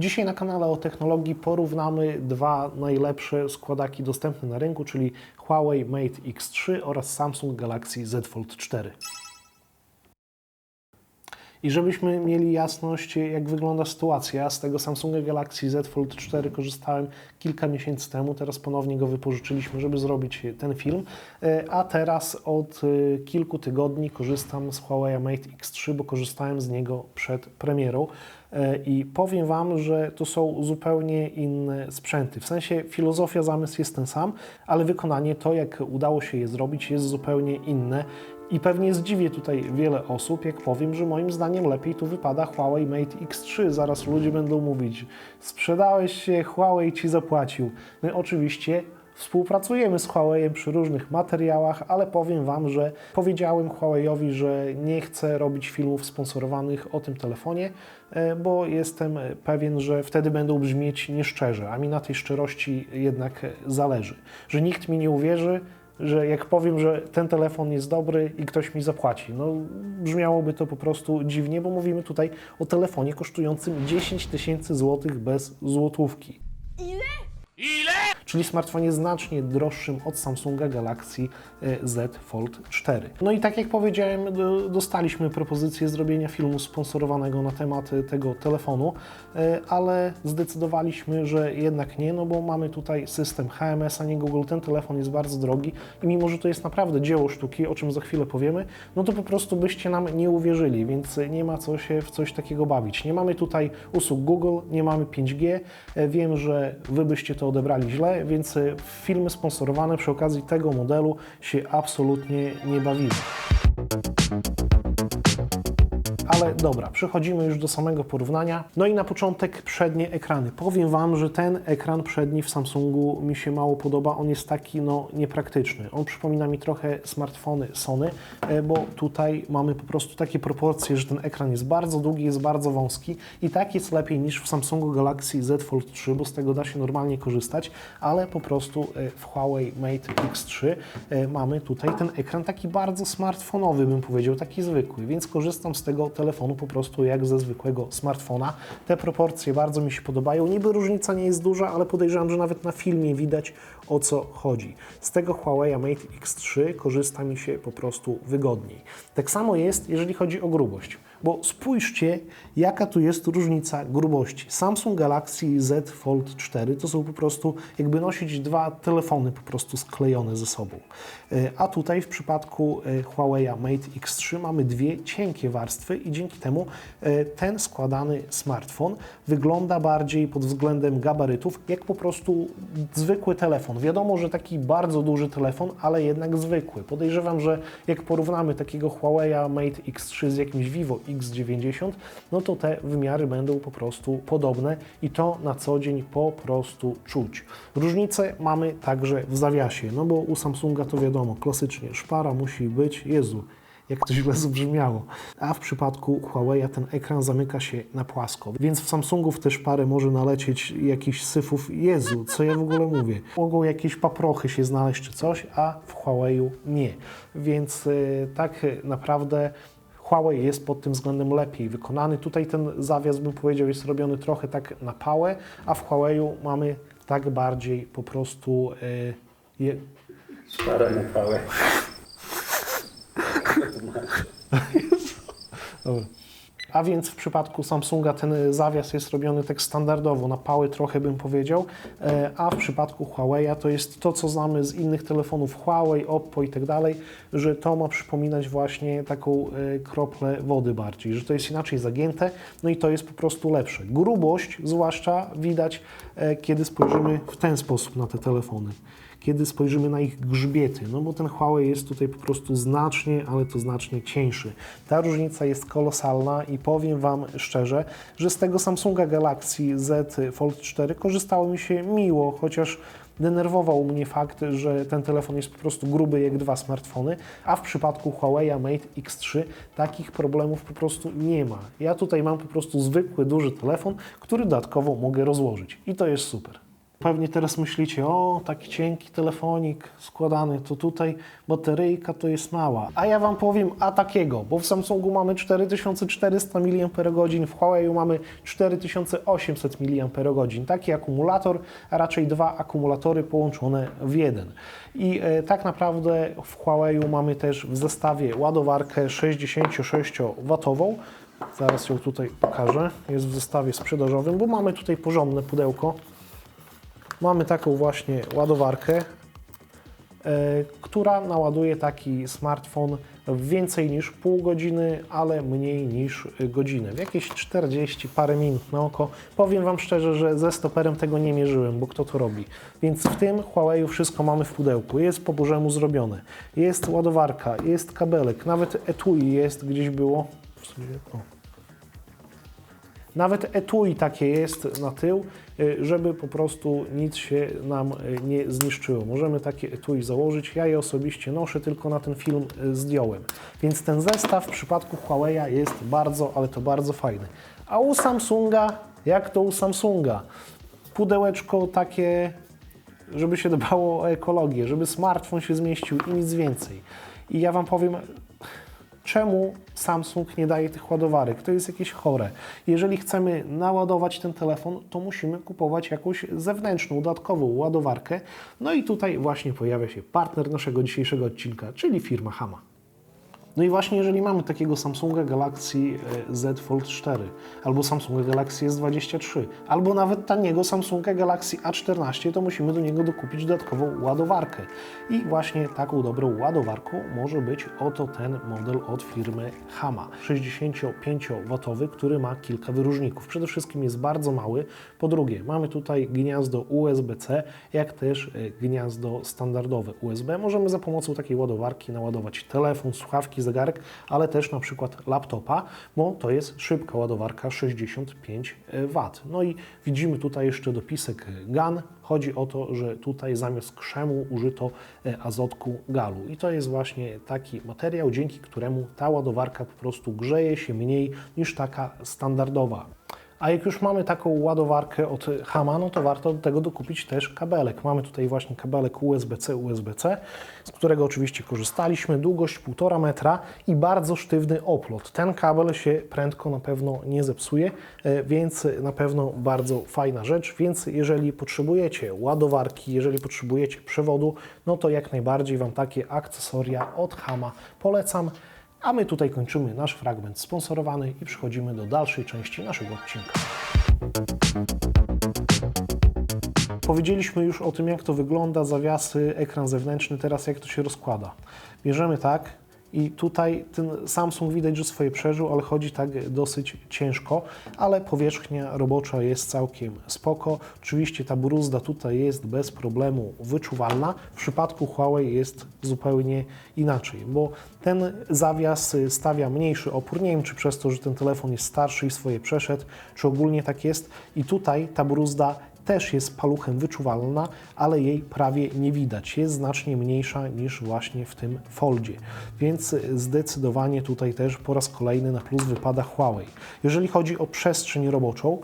Dzisiaj na kanale o technologii porównamy dwa najlepsze składaki dostępne na rynku, czyli Huawei Mate X3 oraz Samsung Galaxy Z Fold 4. I żebyśmy mieli jasność, jak wygląda sytuacja, z tego Samsunga Galaxy Z Fold 4 korzystałem kilka miesięcy temu, teraz ponownie go wypożyczyliśmy, żeby zrobić ten film, E, a teraz od e, kilku tygodni korzystam z Huawei Mate X3, bo korzystałem z niego przed premierą. E, I powiem Wam, że to są zupełnie inne sprzęty. W sensie filozofia, zamysł jest ten sam, ale wykonanie, to jak udało się je zrobić, jest zupełnie inne. I pewnie zdziwię tutaj wiele osób, jak powiem, że moim zdaniem lepiej tu wypada Huawei Mate X3. Zaraz ludzie będą mówić, sprzedałeś się, Huawei ci zapłacił. My oczywiście współpracujemy z Huawei przy różnych materiałach, ale powiem Wam, że powiedziałem Huawei'owi, że nie chcę robić filmów sponsorowanych o tym telefonie, e, bo jestem pewien, że wtedy będą brzmieć nieszczerze, a mi na tej szczerości jednak zależy. Że nikt mi nie uwierzy, że jak powiem, że ten telefon jest dobry i ktoś mi zapłaci. No, brzmiałoby to po prostu dziwnie, bo mówimy tutaj o telefonie kosztującym 10 tysięcy złotych bez złotówki. Czyli smartfonie znacznie droższym od Samsunga Galaxy e, Z Fold 4. No i tak jak powiedziałem, do- dostaliśmy propozycję zrobienia filmu sponsorowanego na temat e, tego telefonu, e, ale zdecydowaliśmy, że jednak nie, no bo mamy tutaj system HMS, a nie Google. Ten telefon jest bardzo drogi i mimo, że to jest naprawdę dzieło sztuki, o czym za chwilę powiemy, no to po prostu byście nam nie uwierzyli, więc nie ma co się w coś takiego bawić. Nie mamy tutaj usług Google, nie mamy 5G. E, Wiem, że Wy byście to odebrali źle, więc w filmy sponsorowane przy okazji tego modelu się absolutnie nie bawimy. Ale dobra, przechodzimy już do samego porównania. No i na początek przednie ekrany. Powiem Wam, że ten ekran przedni w Samsungu mi się mało podoba. On jest taki no niepraktyczny. On przypomina mi trochę smartfony Sony, e, bo tutaj mamy po prostu takie proporcje, że ten ekran jest bardzo długi, jest bardzo wąski i tak jest lepiej niż w Samsungu Galaxy Z Fold 3, bo z tego da się normalnie korzystać, ale po prostu e, w Huawei Mate X3 e, mamy tutaj ten ekran taki bardzo smartfonowy, bym powiedział, taki zwykły, więc korzystam z tego telefonu po prostu jak ze zwykłego smartfona. Te proporcje bardzo mi się podobają. Niby różnica nie jest duża, ale podejrzewam, że nawet na filmie widać o co chodzi. Z tego Huawei Mate X3 korzysta mi się po prostu wygodniej. Tak samo jest, jeżeli chodzi o grubość. Bo spójrzcie, jaka tu jest różnica grubości. Samsung Galaxy Z Fold 4 to są po prostu jakby nosić dwa telefony po prostu sklejone ze sobą. E, A tutaj w przypadku e, Huawei Mate X3 mamy dwie cienkie warstwy i dzięki temu e, ten składany smartfon wygląda bardziej pod względem gabarytów jak po prostu zwykły telefon. Wiadomo, że taki bardzo duży telefon, ale jednak zwykły. Podejrzewam, że jak porównamy takiego Huawei Mate X3 z jakimś Vivo X90, no to te wymiary będą po prostu podobne i to na co dzień po prostu czuć. Różnice mamy także w zawiasie, no bo u Samsunga to wiadomo, klasycznie szpara musi być, Jezu, jak to źle zabrzmiało. A w przypadku Huawei ten ekran zamyka się na płasko. Więc w Samsungu w te szpary może nalecieć jakiś syfów. Jezu, co ja w ogóle mówię? Mogą jakieś paprochy się znaleźć czy coś, a w Huawei nie. Więc y, tak naprawdę Huawei jest pod tym względem lepiej wykonany. Tutaj ten zawias, bym powiedział, jest robiony trochę tak na pałę, a w Huawei mamy tak bardziej po prostu... y, je, Szparę na pałę. Dobra. A więc w przypadku Samsunga ten zawias jest robiony tak standardowo, na pały trochę bym powiedział, e, a w przypadku Huawei to jest to, co znamy z innych telefonów Huawei, Oppo i tak dalej, że to ma przypominać właśnie taką e, kroplę wody bardziej, że to jest inaczej zagięte, no i to jest po prostu lepsze. Grubość zwłaszcza widać, e, kiedy spojrzymy w ten sposób na te telefony kiedy spojrzymy na ich grzbiety, no bo ten Huawei jest tutaj po prostu znacznie, ale to znacznie cieńszy. Ta różnica jest kolosalna i powiem Wam szczerze, że z tego Samsunga Galaxy Z Fold 4 korzystało mi się miło, chociaż denerwował mnie fakt, że ten telefon jest po prostu gruby jak dwa smartfony, a w przypadku Huawei Mate X3 takich problemów po prostu nie ma. Ja tutaj mam po prostu zwykły, duży telefon, który dodatkowo mogę rozłożyć i to jest super. Pewnie teraz myślicie, o, taki cienki telefonik składany, to tutaj bateryjka to jest mała. A ja Wam powiem, a takiego, bo w Samsungu mamy 4400 mAh, w Huawei mamy 4800 mAh. Taki akumulator, a raczej dwa akumulatory połączone w jeden. I e, tak naprawdę w Huawei mamy też w zestawie ładowarkę 66W. Zaraz ją tutaj pokażę. Jest w zestawie sprzedażowym, bo mamy tutaj porządne pudełko. Mamy taką właśnie ładowarkę, e, która naładuje taki smartfon w więcej niż pół godziny, ale mniej niż godzinę. W jakieś 40 parę minut na oko. Powiem Wam szczerze, że ze stoperem tego nie mierzyłem, bo kto to robi. Więc w tym Huawei wszystko mamy w pudełku. Jest po bożemu zrobione. Jest ładowarka, jest kabelek, nawet etui jest, gdzieś było. O. Nawet etui takie jest na tył, y, żeby po prostu nic się nam y, nie zniszczyło. Możemy takie etui założyć. Ja je osobiście noszę, tylko na ten film y, zdjąłem. Więc ten zestaw w przypadku Huawei jest bardzo, ale to bardzo fajny. A u Samsunga, jak to u Samsunga? Pudełeczko takie, żeby się dbało o ekologię, żeby smartfon się zmieścił i nic więcej. I ja Wam powiem, czemu Samsung nie daje tych ładowarek. To jest jakieś chore. Jeżeli chcemy naładować ten telefon, to musimy kupować jakąś zewnętrzną, dodatkową ładowarkę. No i tutaj właśnie pojawia się partner naszego dzisiejszego odcinka, czyli firma Hama. No i właśnie jeżeli mamy takiego Samsunga Galaxy e, Z Fold 4, albo Samsunga Galaxy S23, albo nawet taniego Samsunga Galaxy A14, to musimy do niego dokupić dodatkową ładowarkę. I właśnie taką dobrą ładowarką może być oto ten model od firmy Hama. 65W, który ma kilka wyróżników. Przede wszystkim jest bardzo mały. Po drugie, mamy tutaj gniazdo USB-C, jak też e, gniazdo standardowe USB. Możemy za pomocą takiej ładowarki naładować telefon, słuchawki, zegarek, ale też na przykład laptopa, bo to jest szybka ładowarka 65 W. No i widzimy tutaj jeszcze dopisek GAN. Chodzi o to, że tutaj zamiast krzemu użyto e, azotku galu. I to jest właśnie taki materiał, dzięki któremu ta ładowarka po prostu grzeje się mniej niż taka standardowa. A jak już mamy taką ładowarkę od Hama, no to warto do tego dokupić też kabelek. Mamy tutaj właśnie kabelek USB-C, USB-C, z którego oczywiście korzystaliśmy. Długość 1,5 metra i bardzo sztywny oplot. Ten kabel się prędko na pewno nie zepsuje, e, więc na pewno bardzo fajna rzecz. Więc jeżeli potrzebujecie ładowarki, jeżeli potrzebujecie przewodu, no to jak najbardziej Wam takie akcesoria od Hama polecam. A my tutaj kończymy nasz fragment sponsorowany i przechodzimy do dalszej części naszego odcinka. Powiedzieliśmy już o tym, jak to wygląda, zawiasy, ekran zewnętrzny, teraz jak to się rozkłada. Bierzemy tak i tutaj ten Samsung widać, że swoje przeżył, ale chodzi tak dosyć ciężko, ale powierzchnia robocza jest całkiem spoko. Oczywiście ta bruzda tutaj jest bez problemu wyczuwalna. W przypadku Huawei jest zupełnie inaczej, bo ten zawias stawia mniejszy opór. Nie wiem, czy przez to, że ten telefon jest starszy i swoje przeszedł, czy ogólnie tak jest. I tutaj ta bruzda też jest paluchem wyczuwalna, ale jej prawie nie widać. Jest znacznie mniejsza niż właśnie w tym Foldzie. Więc zdecydowanie tutaj też po raz kolejny na plus wypada Huawei. Jeżeli chodzi o przestrzeń roboczą,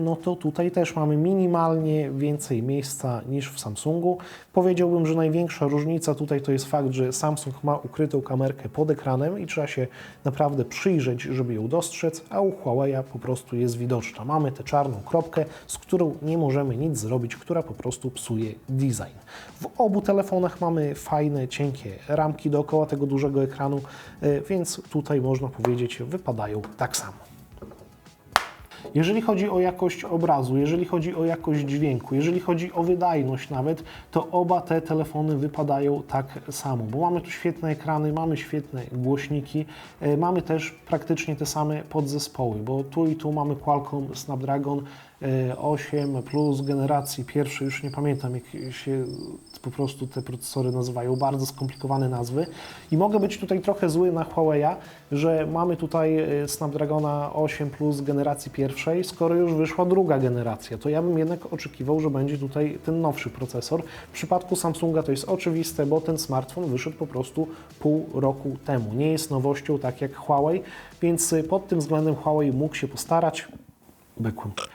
no to tutaj też mamy minimalnie więcej miejsca niż w Samsungu. Powiedziałbym, że największa różnica tutaj to jest fakt, że Samsung ma ukrytą kamerkę pod ekranem i trzeba się naprawdę przyjrzeć, żeby ją dostrzec, a u Huawei po prostu jest widoczna. Mamy tę czarną kropkę, z którą nie możemy nic zrobić, która po prostu psuje design. W obu telefonach mamy fajne, cienkie ramki dookoła tego dużego ekranu, e, więc tutaj można powiedzieć wypadają tak samo. Jeżeli chodzi o jakość obrazu, jeżeli chodzi o jakość dźwięku, jeżeli chodzi o wydajność nawet, to oba te telefony wypadają tak samo, bo mamy tu świetne ekrany, mamy świetne głośniki, e, mamy też praktycznie te same podzespoły, bo tu i tu mamy Qualcomm Snapdragon 8 plus generacji pierwszej, już nie pamiętam jak się po prostu te procesory nazywają, bardzo skomplikowane nazwy i mogę być tutaj trochę zły na Huawei'a, że mamy tutaj e, Snapdragona 8 plus generacji pierwszej, skoro już wyszła druga generacja, to ja bym jednak oczekiwał, że będzie tutaj ten nowszy procesor. W przypadku Samsunga to jest oczywiste, bo ten smartfon wyszedł po prostu pół roku temu. Nie jest nowością tak jak Huawei, więc pod tym względem Huawei mógł się postarać.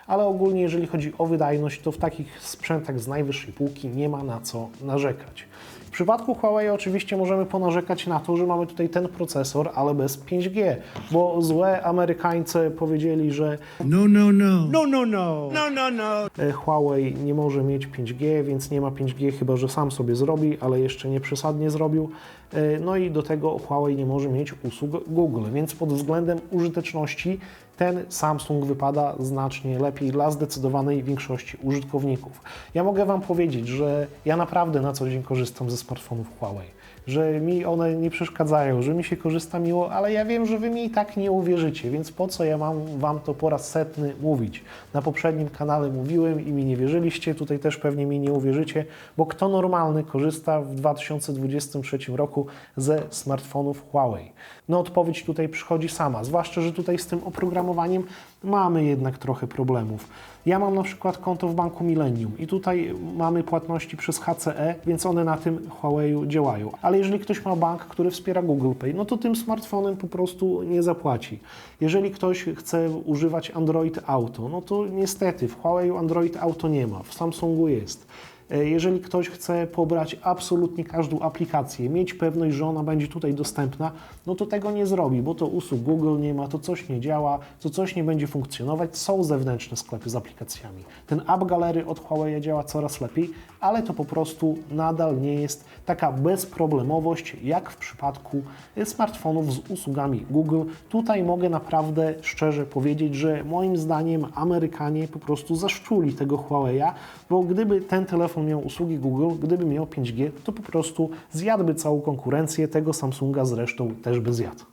Ale ogólnie, jeżeli chodzi o wydajność, to w takich sprzętach z najwyższej półki nie ma na co narzekać. W przypadku Huawei oczywiście możemy ponarzekać na to, że mamy tutaj ten procesor, ale bez 5G, bo złe Amerykańcy powiedzieli, że No, no, no. No, no, no. No, no, no. e, Huawei nie może mieć 5G, więc nie ma 5G, chyba że sam sobie zrobi, ale jeszcze nie przesadnie zrobił. E, No i do tego Huawei nie może mieć usług Google, więc pod względem użyteczności ten Samsung wypada znacznie lepiej dla zdecydowanej większości użytkowników. Ja mogę Wam powiedzieć, że ja naprawdę na co dzień korzystam ze smartfonów Huawei, że mi one nie przeszkadzają, że mi się korzysta miło, ale ja wiem, że Wy mi i tak nie uwierzycie, więc po co ja mam Wam to po raz setny mówić? Na poprzednim kanale mówiłem i mi nie wierzyliście, tutaj też pewnie mi nie uwierzycie, bo kto normalny korzysta w 2023 roku ze smartfonów Huawei? No odpowiedź tutaj przychodzi sama, zwłaszcza, że tutaj z tym oprogramowaniem mamy jednak trochę problemów. Ja mam na przykład konto w banku Millennium i tutaj mamy płatności przez HCE, więc one na tym Huawei działają. Ale jeżeli ktoś ma bank, który wspiera Google Pay, no to tym smartfonem po prostu nie zapłaci. Jeżeli ktoś chce używać Android Auto, no to niestety w Huawei Android Auto nie ma, w Samsungu jest. E, Jeżeli ktoś chce pobrać absolutnie każdą aplikację, mieć pewność, że ona będzie tutaj dostępna, no to tego nie zrobi, bo to usług Google nie ma, to coś nie działa, to coś nie będzie funkcjonować. Są zewnętrzne sklepy z aplikacjami. Ten App Gallery od Huawei działa coraz lepiej, ale to po prostu nadal nie jest taka bezproblemowość jak w przypadku e, smartfonów z usługami Google. Tutaj mogę naprawdę szczerze powiedzieć, że moim zdaniem Amerykanie po prostu zaszczuli tego Huawei'a, bo gdyby ten telefon miał usługi Google, gdyby miał 5G, to po prostu zjadłby całą konkurencję, tego Samsunga zresztą też by zjadł.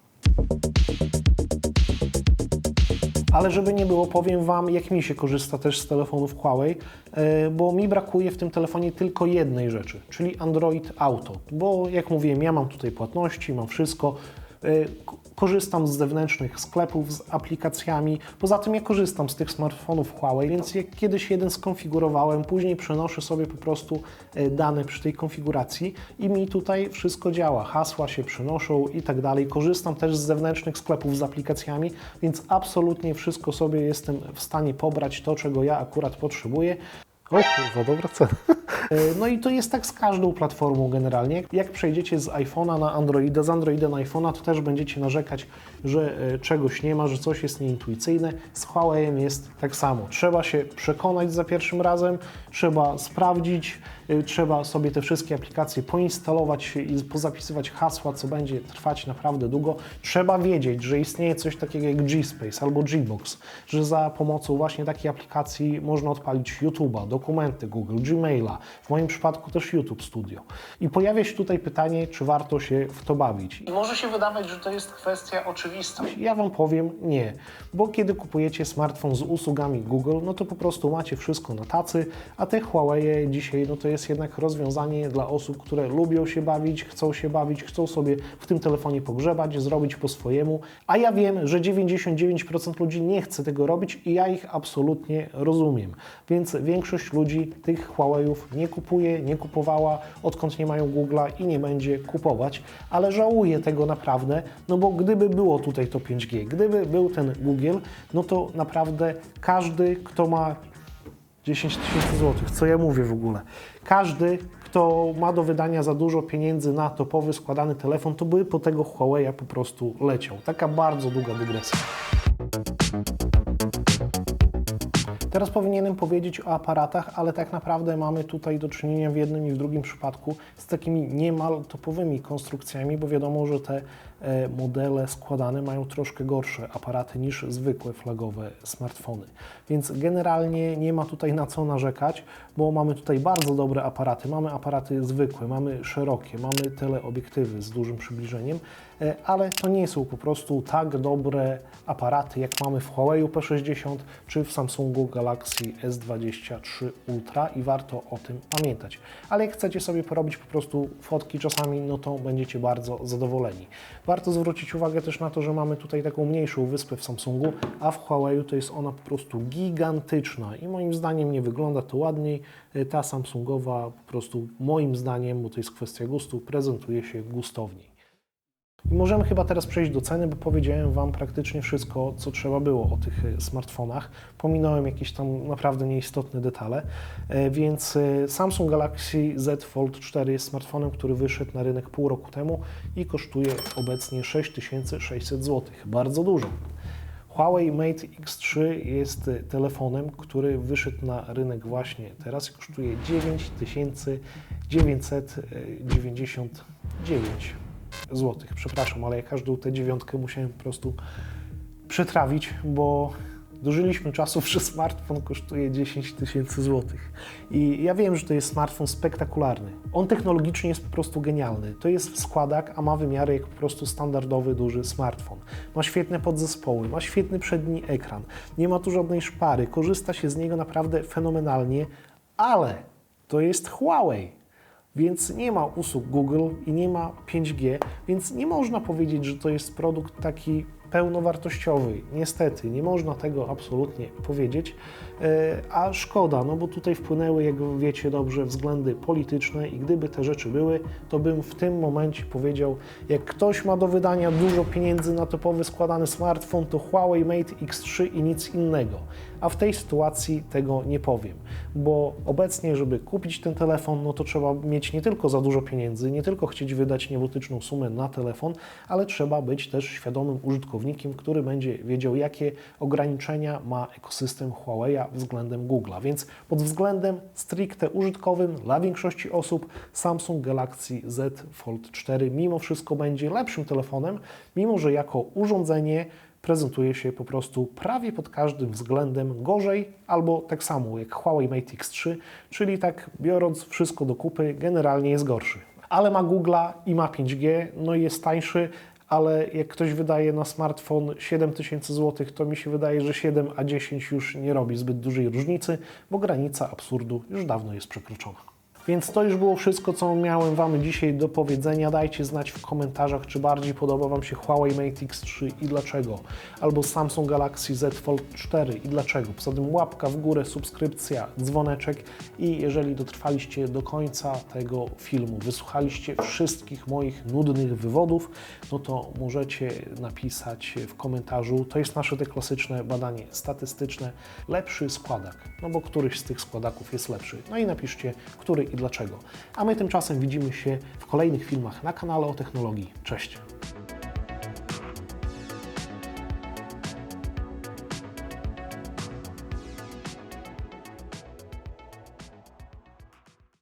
Ale żeby nie było, powiem Wam, jak mi się korzysta też z telefonów Huawei, e, bo mi brakuje w tym telefonie tylko jednej rzeczy, czyli Android Auto. Bo jak mówiłem, ja mam tutaj płatności, mam wszystko. K- Korzystam z zewnętrznych sklepów, z aplikacjami. Poza tym ja korzystam z tych smartfonów Huawei, więc jak kiedyś jeden skonfigurowałem, później przenoszę sobie po prostu e, dane przy tej konfiguracji i mi tutaj wszystko działa. Hasła się przenoszą i tak dalej. Korzystam też z zewnętrznych sklepów z aplikacjami, więc absolutnie wszystko sobie jestem w stanie pobrać to, czego ja akurat potrzebuję. O kurwa, dobra cena. E, No i to jest tak z każdą platformą generalnie. Jak przejdziecie z iPhone'a na Androida, z Androida na iPhone'a, to też będziecie narzekać, że e, czegoś nie ma, że coś jest nieintuicyjne. Z Huawei'em jest tak samo. Trzeba się przekonać za pierwszym razem, trzeba sprawdzić, trzeba sobie te wszystkie aplikacje poinstalować i pozapisywać hasła, co będzie trwać naprawdę długo. Trzeba wiedzieć, że istnieje coś takiego jak G-Space albo Gbox, że za pomocą właśnie takiej aplikacji można odpalić YouTube'a, dokumenty Google, Gmaila, w moim przypadku też YouTube Studio. I pojawia się tutaj pytanie, czy warto się w to bawić. I może się wydawać, że to jest kwestia oczywista. Ja Wam powiem nie, bo kiedy kupujecie smartfon z usługami Google, no to po prostu macie wszystko na tacy, a te Huawei dzisiaj, no to jest jednak rozwiązanie dla osób, które lubią się bawić, chcą się bawić, chcą sobie w tym telefonie pogrzebać, zrobić po swojemu, a ja wiem, że 99% ludzi nie chce tego robić i ja ich absolutnie rozumiem. Więc większość ludzi tych Huawei'ów nie kupuje, nie kupowała, odkąd nie mają Google'a i nie będzie kupować, ale żałuję tego naprawdę, no bo gdyby było tutaj to 5G, gdyby był ten Google, no to naprawdę każdy, kto ma 10 tysięcy złotych, co ja mówię w ogóle. Każdy, kto ma do wydania za dużo pieniędzy na topowy składany telefon, to by po tego Huawei'a po prostu leciał. Taka bardzo długa dygresja. Teraz powinienem powiedzieć o aparatach, ale tak naprawdę mamy tutaj do czynienia w jednym i w drugim przypadku z takimi niemal topowymi konstrukcjami, bo wiadomo, że te modele składane mają troszkę gorsze aparaty niż zwykłe flagowe smartfony. Więc generalnie nie ma tutaj na co narzekać, bo mamy tutaj bardzo dobre aparaty. Mamy aparaty zwykłe, mamy szerokie, mamy teleobiektywy z dużym przybliżeniem, e, ale to nie są po prostu tak dobre aparaty, jak mamy w Huawei P60 czy w Samsungu Galaxy S23 Ultra i warto o tym pamiętać. Ale jak chcecie sobie porobić po prostu fotki czasami, no to będziecie bardzo zadowoleni. Warto zwrócić uwagę też na to, że mamy tutaj taką mniejszą wyspę w Samsungu, a w Huawei to jest ona po prostu gigantyczna i moim zdaniem nie wygląda to ładniej. Ta Samsungowa po prostu moim zdaniem, bo to jest kwestia gustu, prezentuje się gustowniej. I możemy chyba teraz przejść do ceny, bo powiedziałem Wam praktycznie wszystko, co trzeba było o tych e, smartfonach. Pominąłem jakieś tam naprawdę nieistotne detale, E, więc e, Samsung Galaxy Z Fold 4 jest smartfonem, który wyszedł na rynek pół roku temu i kosztuje obecnie 6600 zł. Bardzo dużo. Huawei Mate X3 jest telefonem, który wyszedł na rynek właśnie teraz i kosztuje 9999 zł. Przepraszam, ale ja każdą tę dziewiątkę musiałem po prostu przetrawić, bo dożyliśmy czasów, że smartfon kosztuje 10 tysięcy złotych. I ja wiem, że to jest smartfon spektakularny. On technologicznie jest po prostu genialny. To jest składak, a ma wymiary jak po prostu standardowy, duży smartfon. Ma świetne podzespoły, ma świetny przedni ekran, nie ma tu żadnej szpary, korzysta się z niego naprawdę fenomenalnie, ale to jest Huawei więc nie ma usług Google i nie ma 5G, więc nie można powiedzieć, że to jest produkt taki pełnowartościowy. Niestety, nie można tego absolutnie powiedzieć, E, a szkoda, no bo tutaj wpłynęły, jak wiecie dobrze, względy polityczne i gdyby te rzeczy były, to bym w tym momencie powiedział, jak ktoś ma do wydania dużo pieniędzy na topowy składany smartfon, to Huawei Mate X3 i nic innego. A w tej sytuacji tego nie powiem, bo obecnie, żeby kupić ten telefon, no to trzeba mieć nie tylko za dużo pieniędzy, nie tylko chcieć wydać niebotyczną sumę na telefon, ale trzeba być też świadomym użytkownikiem, który będzie wiedział, jakie ograniczenia ma ekosystem Huawei'a względem Google'a. Więc pod względem stricte użytkowym dla większości osób Samsung Galaxy Z Fold 4 mimo wszystko będzie lepszym telefonem, mimo że jako urządzenie prezentuje się po prostu prawie pod każdym względem gorzej albo tak samo jak Huawei Mate X3, czyli tak biorąc wszystko do kupy, generalnie jest gorszy. Ale ma Google'a i ma 5G, no i jest tańszy, ale jak ktoś wydaje na smartfon 7000 zł, to mi się wydaje, że 7 a 10 już nie robi zbyt dużej różnicy, bo granica absurdu już dawno jest przekroczona. Więc to już było wszystko, co miałem Wam dzisiaj do powiedzenia. Dajcie znać w komentarzach, czy bardziej podoba Wam się Huawei Mate X3 i dlaczego, albo Samsung Galaxy Z Fold 4 i dlaczego. Poza tym łapka w górę, subskrypcja, dzwoneczek i jeżeli dotrwaliście do końca tego filmu, wysłuchaliście wszystkich moich nudnych wywodów, no to możecie napisać w komentarzu, to jest nasze te klasyczne badanie statystyczne, lepszy składak, no bo któryś z tych składaków jest lepszy. No i napiszcie, który i dlaczego. A my tymczasem widzimy się w kolejnych filmach na kanale o technologii. Cześć!